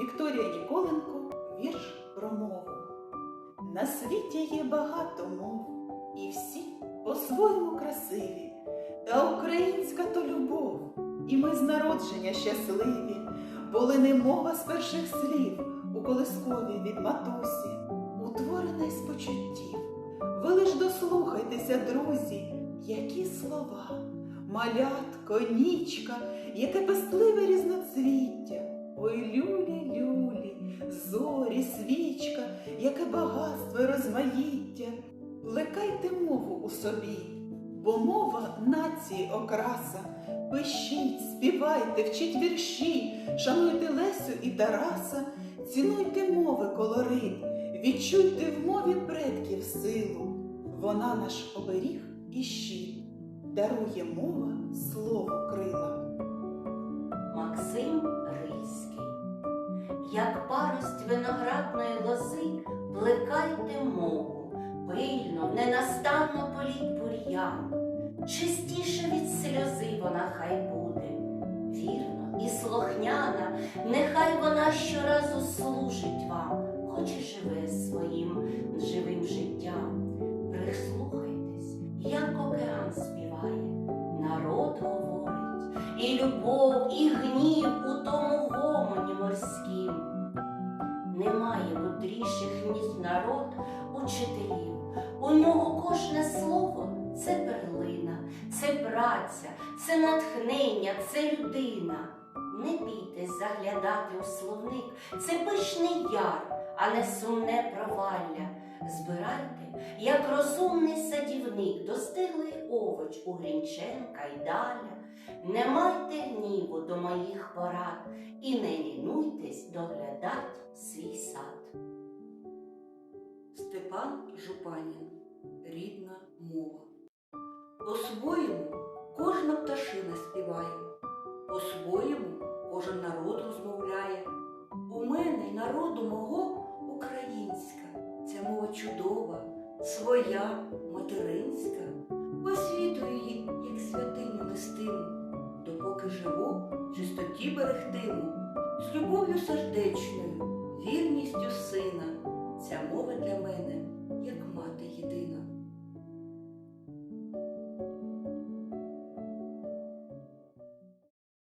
Вікторія Ніколенко вірш про мову. На світі є багато мов, і всі по-своєму красиві, та українська то любов, і ми з народження щасливі, були не мова з перших слів у колискові від матусі, утворена із почуттів. Ви лиш дослухайтеся, друзі, які слова, малятко, нічка, яке пестливе яке багатство розмаїття. Плекайте мову у собі, бо мова нації окраса. Пишіть, співайте, вчіть вірші, шануйте Лесю і Тараса, цінуйте мови колорит, відчуйте в мові предків силу. Вона наш оберіг і щит, дарує мова слово крила. Максим Рильський. Як парость виноградної лози, плекайте мову, пильно, ненастанно політь бур'ян. Чистіше від сльози вона хай буде, вірно і слухняна, нехай вона щоразу служить вам, хоч і живе своїм живим життям. Прислухайтесь, як океан співає, народ говорить, і любов, і гнів у тому гомоні У нього кожне слово це перлина, це праця, це натхнення, це людина. Не бійтесь заглядати у словник, це пишний яр, а не сумне провалля. Збирайте, як розумний садівник, достиглий овоч у Грінченка й Даля. Не майте гніву до моїх порад і не лінуйтесь доглядать свій сад. Степан Жупанін мова. По-своєму кожна пташина співає, по-своєму кожен народ розмовляє. У мене й народу мого українська, ця мова чудова, своя, материнська. По світу її, як святиню нестиму, допоки живу, чистоті берегтиму, з любов'ю сердечною, вірністю сина. Ця мова для мене, як мати єдина.